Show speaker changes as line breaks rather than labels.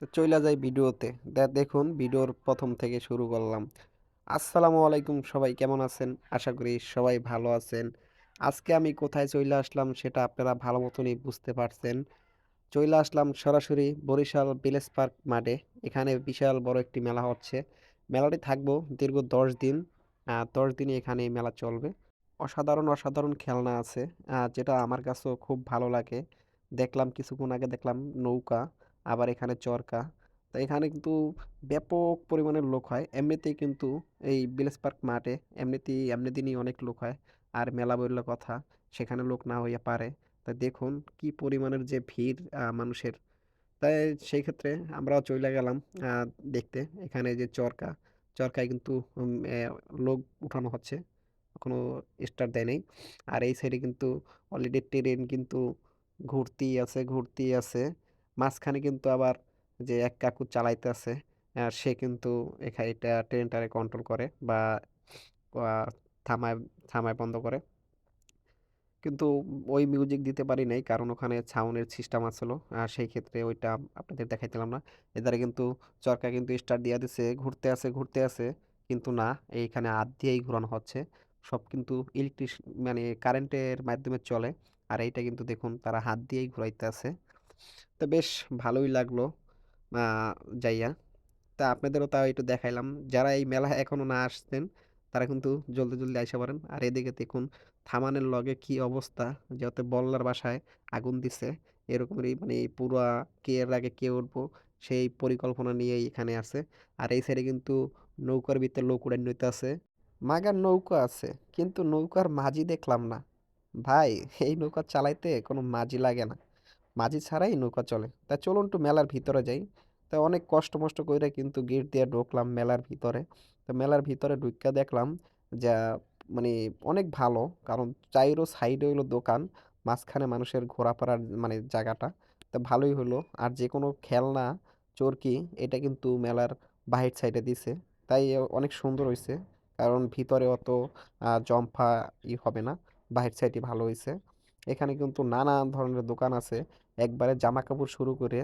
তো চইলা যাই ভিডিওতে। দেখুন ভিডিওর প্রথম থেকে শুরু করলাম। আসসালামু আলাইকুম সবাই কেমন আছেন? আশা করি সবাই ভালো আছেন। আজকে আমি কোথায় চইলা আসলাম সেটা আপনারা ভালো মতনই বুঝতে পারছেন। চইলা আসলাম সরাসরি বরিশাল ভিলেজ পার্ক মাঠে। এখানে বিশাল বড় একটি মেলা হচ্ছে। মেলাটি থাকব দীর্ঘ ১০ দিন। ১০ দিনই এখানে মেলা চলবে। অসাধারণ, অসাধারণ খেলনা আছে। যেটা আমার কাছেও খুব ভালো লাগে। দেখলাম কিছুক্ষণ আগে দেখলাম নৌকা, আবার এখানে চরকা। তো এখানে কিন্তু ব্যাপক পরিমাণের লোক হয়। এমনিতেই কিন্তু এই বিলেস পার্ক মাঠে এমনিতেই এমনি দিনই অনেক লোক হয়। আর মেলা বইলা কথা, সেখানে লোক না হইয়া পারে। তো দেখুন কি পরিমাণের যে ভিড় মানুষের। তাই সেই ক্ষেত্রে আমরাও চলে গেলাম দেখতে। এখানে যে চরকা, চরকায় কিন্তু লোক উঠানো হচ্ছে। কোনো স্টার দেয় নাই। আর এই সাইডে কিন্তু অলরেডি ট্রেন কিন্তু ঘুরতেই আছে, ঘুরতেই আছে। মাঝখানে কিন্তু আবার যে এক কাকু চালাইতেছে, সে কিন্তু এখানে এটা ট্রেনটারে কন্ট্রোল করে বা থামায় থামায় বন্ধ করে। কিন্তু ওই মিউজিক দিতে পারি নাই। কারণ ওখানে সাউন্ডের সিস্টেম আছিল। আ সেই ক্ষেত্রে ওইটা আপনাদের দেখাইতেলাম না। এদারে কিন্তু চরকা কিন্তু স্টার্ট দিয়া দিছে। ঘুরতে আছে, ঘুরতে আছে। কিন্তু না, এইখানে হাত দিয়েই ঘুরানো হচ্ছে। সব কিন্তু ইলেকট্রিস মানে কারেন্টের মাধ্যমে চলে। আর এইটা কিন্তু দেখুন তারা হাত দিয়েই ঘুরাইতে আছে। তো বেশ ভালোই লাগল যাইয়া। তা আপনাদেরও তাও একটু দেখাইলাম। যারা এই মেলায় এখনও না আসছেন, তারা কিন্তু জলদি, জলদি আইসা পড়েন। আর এদিকে দেখুন থামানের লগে কি অবস্থা, যাতে বল্লার বাসায় আগুন দিছে। এরকমেরই মানে পুরা কে এর আগে কে উঠবো, সেই পরিকল্পনা নিয়েই এখানে আছে। আর এই সাইডে কিন্তু নৌকার ভিতরে লোক উড়াইন আছে মাগার নৌকা আছে, কিন্তু নৌকার মাঝি দেখলাম না। ভাই, এই নৌকা চালাইতে কোনো মাঝি লাগে না। মাঝি ছাড়াই নৌকা চলে। তা চলুন একটু মেলার ভিতরে যাই। তা অনেক কষ্ট-মষ্ট কইরা কিন্তু গেট দিয়ে ঢুকলাম মেলার ভিতরে। তো মেলার ভিতরে ঢুইক্কা দেখলাম যা মানে অনেক ভালো। কারণ চাইরো সাইডে হইল দোকান। মাঝখানে মানুষের ঘোরাফেরার মানে জায়গাটা। তো ভালোই হলো। আর যে কোনো খেলনা, চরকি এটা কিন্তু মেলার বাহির সাইডে দিছে। তাই অনেক সুন্দর হয়েছে কারণ ভিতরে অত জম্পা ই হবে না। বাহির সাইডই ভালো হইছে। এখানে কিন্তু নানান ধরনের দোকান আছে। একবারে জামা কাপড় শুরু করে